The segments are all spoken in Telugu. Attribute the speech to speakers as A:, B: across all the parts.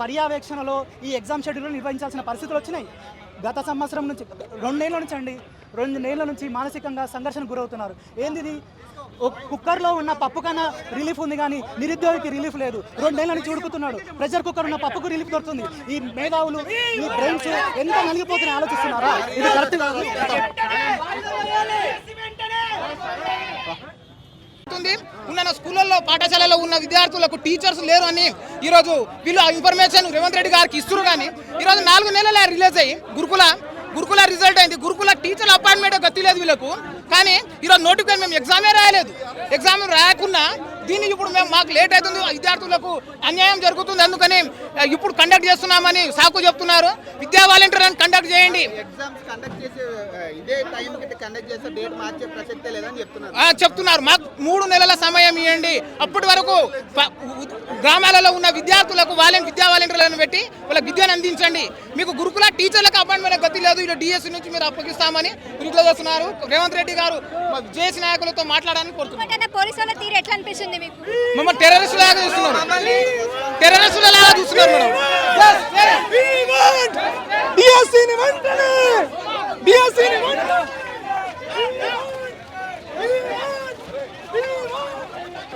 A: పర్యవేక్షణలో ఈ ఎగ్జామ్ షెడ్యూల్ నిర్వహించాల్సిన పరిస్థితులు వచ్చినాయి. గత సంవత్సరం నుంచి రెండేళ్ళ నుంచి అండి రెండు నెలల నుంచి మానసికంగా సంఘర్షణ గురవుతున్నారు. ఏంది కుక్కర్లో ఉన్న పప్పు కన్నా రిలీఫ్ ఉంది కానీ నిరుద్యోగికి రిలీఫ్ లేదు. రెండేళ్ళ నుంచి ఉడుకుతున్నాడు. ప్రెషర్ కుక్కర్ ఉన్న పప్పుకు రిలీఫ్ దొరుకుతుంది. ఈ మేధావులు ఈ బ్రెయిన్స్ ఎంత నలిగిపోతున్నాయి ఆలోచిస్తున్నారా? ఇది కరెక్ట్ కాదు
B: ఉంది. ఉన్న స్కూళ్ళల్లో పాఠశాలలో ఉన్న విద్యార్థులకు టీచర్స్ లేరు అని ఈరోజు వీళ్ళు ఆ ఇన్ఫర్మేషన్ రేవంత్ రెడ్డి గారికి ఇస్తున్నారు కానీ ఈరోజు నాలుగు నెలల రిలీజ్ అయ్యి గురుకుల గురుకుల రిజల్ట్ అయింది. గురుకుల టీచర్ అపాయింట్మెంట్ గతి లేదు వీళ్ళకు. కానీ ఈరోజు నోటిఫికేషన్ మేము ఎగ్జామే రాయలేదు. ఎగ్జామ్ రాయకుండా దీన్ని ఇప్పుడు మేము మాకు లేట్ అవుతుంది. విద్యార్థులకు అన్యాయం జరుగుతుంది. అందుకని ఇప్పుడు కండక్ట్ చేస్తున్నామని సాకు చెప్తున్నారు. విద్యా వాలంటీర్లను కండక్ట్ చేయండి.
C: ఎగ్జామ్స్ కండక్ట్ చేసే ఆ, ఇదే టైం కి కండక్ట్ చేస్తే డేట్ మార్చే ప్రసక్తే లేదని చెప్తున్నారు.
B: మాకు మూడు నెలల సమయం ఇవ్వండి. అప్పటి వరకు గ్రామాలలో ఉన్న విద్యార్థులకు వాళ్ళని విద్యా వాలంటీర్లను పెట్టి వాళ్ళకి విద్యను అందించండి. మీకు గురుకుల టీచర్లకు అపాయింట్మెంట్ గతి లేదు. ఇలా డిఎస్సి నుంచి మీరు అప్పగిస్తామని ఇట్లా చేస్తున్నారు. రేవంత్ రెడ్డి గారు జేసీ నాయకులతో మాట్లాడాలని కోరుతున్నారు
D: అంటే పోలీసు వాళ్ళ తీరు ఎట్లా అనిపిస్తుంది?
B: మమ్మల్ని టెర్రరిస్ట్ లాగా చూస్తున్నారు. టెర్రరిస్ట్ లాగా చూస్తున్నారు మేడం.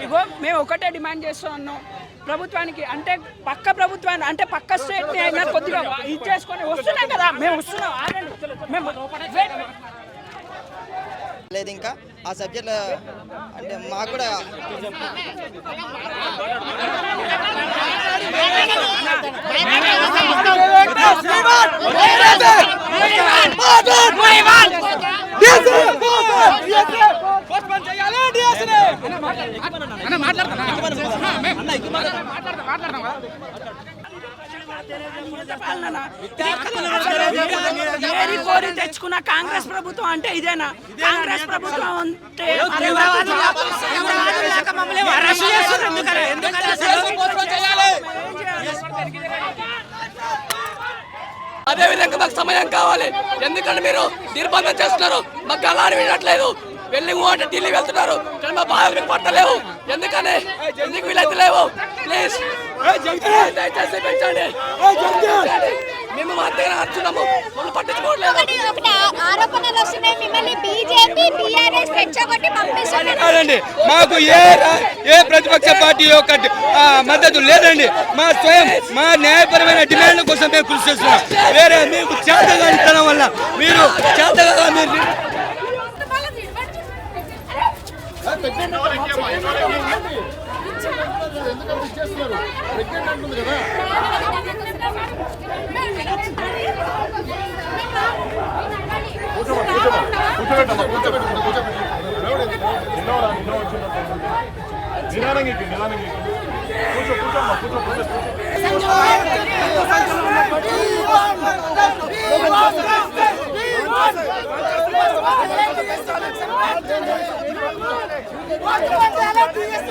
E: ఇగో మేము ఒకటే డిమాండ్ చేస్తూ ఉన్నాం. ప్రభుత్వానికి అంటే పక్క ప్రభుత్వాన్ని అంటే పక్క స్టేట్ని అయినా కొద్దిగా ఇది చేసుకొని వస్తున్నాం కదా. మేము వస్తున్నాం. మేము.
F: లేదు ఇంకా ఆ సబ్జెక్ట్ అంటే మాకు కూడా
E: పాలన. కోరి తెచ్చుకున్న కాంగ్రెస్ ప్రభుత్వం అంటే ఇదేనా? కాంగ్రెస్ ప్రభుత్వం అంటే అరెస్ట్ చేస్తున్నారు ఎందుకని?
G: అదే విధంగా మాకు సమయం కావాలి. ఎందుకంటే మీరు నిర్బంధం చేస్తున్నారు. మాకు అలాని వినట్లేదు. వెళ్ళి అంటే ఢిల్లీ వెళ్తున్నారు. కానీ మా బాధలు పట్టలేవు. ఎందుకని? ఎందుకు వీలైతే లేవు? దయచేసి పెంచండి పెంచండి. మేము మా దగ్గర నచ్చున్నాము మమ్మల్ని పట్టించుకోవట్లేదు
D: ఒకటి ఒకటి ఆ- ఆరోపణలు వస్తున్నాయి మిమ్మల్ని బీజేపీ బీఆర్ఎస్ రెచ్చగొట్టి పంపిస్తున్నారు
H: కాదండి మాకు ఏ ఏ ప్రతిపక్ష పార్టీ యొక్క మద్దతు లేదండి మా స్వయం మా న్యాయపరమైన డిమాండ్ల కోసం మేము కృషి చేస్తున్నాం వేరే మీకు చేతగానితనం వల్ల మీరు చేతగా మీరు
I: కూర్చోబెట్టమ్మా కూర్చోబెట్టు కూర్చోబెట్టు నిన్నవరా నిన్న వచ్చిన నిదానంగా నిదానంగా కూర్చో కూర్చోమ్మా కూర్చో కూర్చో
D: ఓటు పట్టాలి టీఎస్